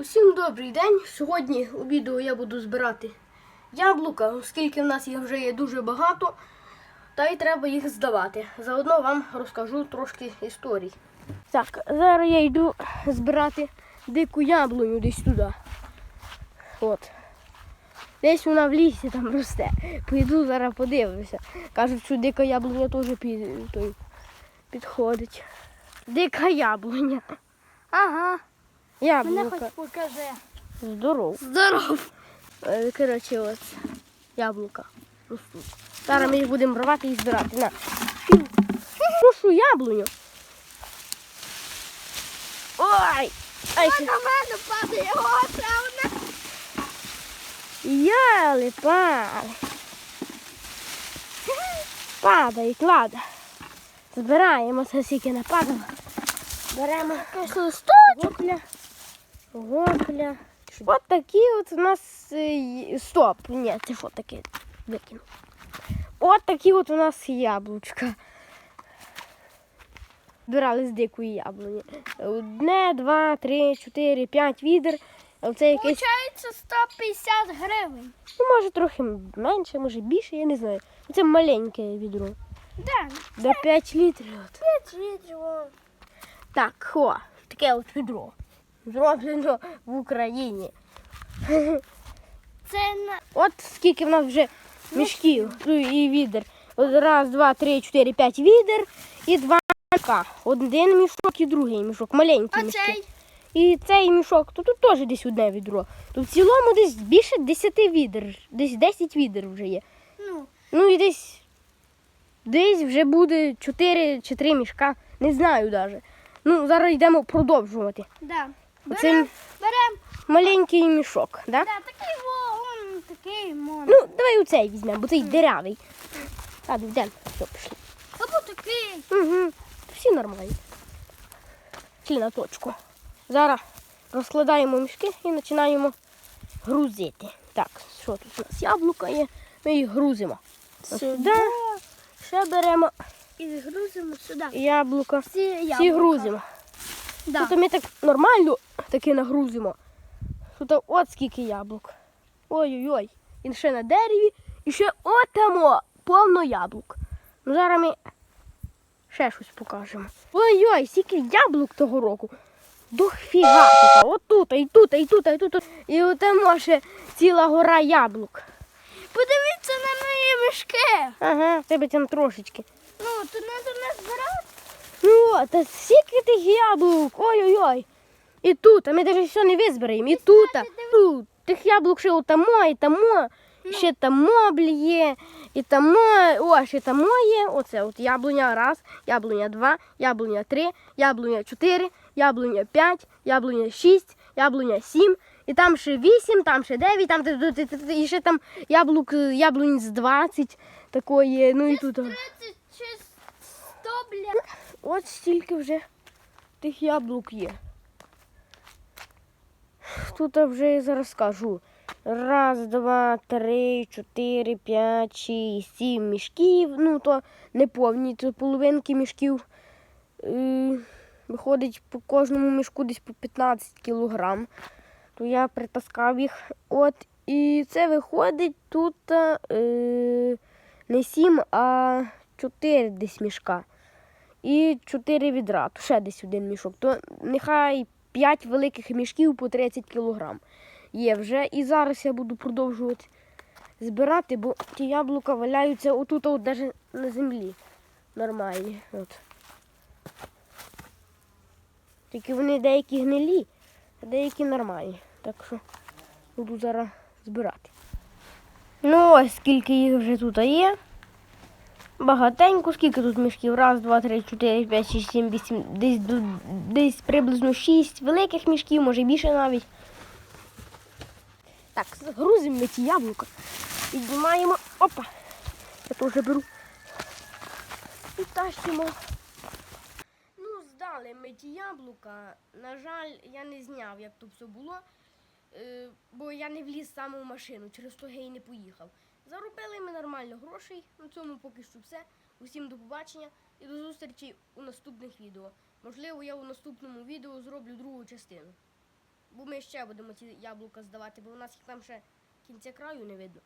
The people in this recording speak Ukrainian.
Усім добрий день. Сьогодні у відео я буду збирати яблука, оскільки в нас їх вже є дуже багато, та й треба їх здавати. Заодно вам розкажу трошки історій. Так, зараз я йду збирати дику яблуню десь туди. От. Десь вона в лісі там росте. Поїду зараз подивлюся. Кажуть, що дика яблуня теж під, той, підходить. Дика яблуня. Ага, мене Яблука. хоч покажи. Здоров. Здоров. Е, Коротше, ось яблука ростуть. Зараз ми їх будемо рвати і збирати. На. Кушу яблуню. Ой! Ай, На мене падає вона. яли, пали. Падають, лада. Збираємо це скільки нападало. Беремо листочок. Гопля. От такі от у нас е, стоп. Ні, це що таке? Викину. От такі от у нас яблучка. Збирали з дикої яблуні. Одне, два, три, чотири, п'ять відер. Це якесь, Получається 150 гривень. ну, може трохи менше, може більше, я не знаю. Це маленьке відро. Да, До 5 літрів. От. 5 літрів. Так, хо, таке от відро. Зроблено в Україні. Це на... От скільки в нас вже мішків ну, і відер. Раз, два, три, чотири, п'ять відер і два мішка. Один мішок і другий мішок, маленький мішки. цей? І цей мішок, то тут теж десь одне відро. То в цілому десь більше 10 відер, десь 10 відер вже є. Ну, Ну і десь, десь вже буде 4 чи 3 мішка, не знаю навіть. Ну, зараз йдемо продовжувати. да. Берем, берем. маленький мішок, да? Да, такий вон, такий мон. Ну, давай оцей візьмемо, бо цей дирявий. Ладно, йдемо. Все, пішли. Або такий. Угу. Всі нормальні. Пішли на точку. Зараз розкладаємо мішки і починаємо грузити. Так, що тут у нас яблука є, ми їх грузимо. Сюди. Ще беремо І згрузимо сюди. яблука. Всі яблука. Всі грузимо. Да. Тут ми так нормально таки нагрузимо. Тут от скільки яблук. Ой-ой-ой. І ще на дереві, і ще отамо повно яблук. Ну, зараз ми ще щось покажемо. Ой-ой, скільки яблук того року. Дофіга тут. От тут, і тут, і тут, і тут. І отамо ще ціла гора яблук. Подивіться на мої мішки. Ага, тебе там трошечки. Ну, то треба не збирати. Ну, та скільки тих яблук, ой-ой-ой. І тут, а ми навіть все не визбираємо. І тут, а, тут. Тих яблук ще тамо, і тамо, ще тамо бліє, і тамо, о, ще тамо є. Оце от яблуня раз, яблуня два, яблуня три, яблуня чотири, яблуня п'ять, яблуня шість, яблуня сім. І там ще вісім, там ще дев'ять, там і ще там яблук, е, яблунь з 20 такої, ну і тут. о. 30 чи 100, бля. От стільки вже тих яблук є. Тут вже зараз скажу. Раз, два, три, чотири, п'ять, шість, сім мішків. Ну, то не повні, то половинки мішків. Виходить по кожному мішку десь по 15 кілограм. То я притаскав їх. От, і це виходить тут е, не сім, а чотири десь мішка і 4 відра, то ще десь один мішок. То нехай 5 великих мішків по 30 кілограм є вже. І зараз я буду продовжувати збирати, бо ті яблука валяються отут, от навіть на землі. Нормальні. От. Тільки вони деякі гнилі, а деякі нормальні. Так що буду зараз збирати. Ну ось скільки їх вже тут є. Багатенько, скільки тут мішків? Раз, два, три, чотири, п'ять, шість, сім, вісім, десь, десь приблизно шість великих мішків, може більше навіть. Так, грузимо ми ці яблука. Піднімаємо. Опа! Я теж беру. І тащимо. Ну, здали ми ті яблука. На жаль, я не зняв, як тут все було, е, бо я не вліз саме в машину, через то я і не поїхав. Заробили ми нормально грошей. На цьому поки що все. Усім до побачення і до зустрічі у наступних відео. Можливо, я у наступному відео зроблю другу частину. Бо ми ще будемо ці яблука здавати, бо у нас їх там ще кінця краю не видно.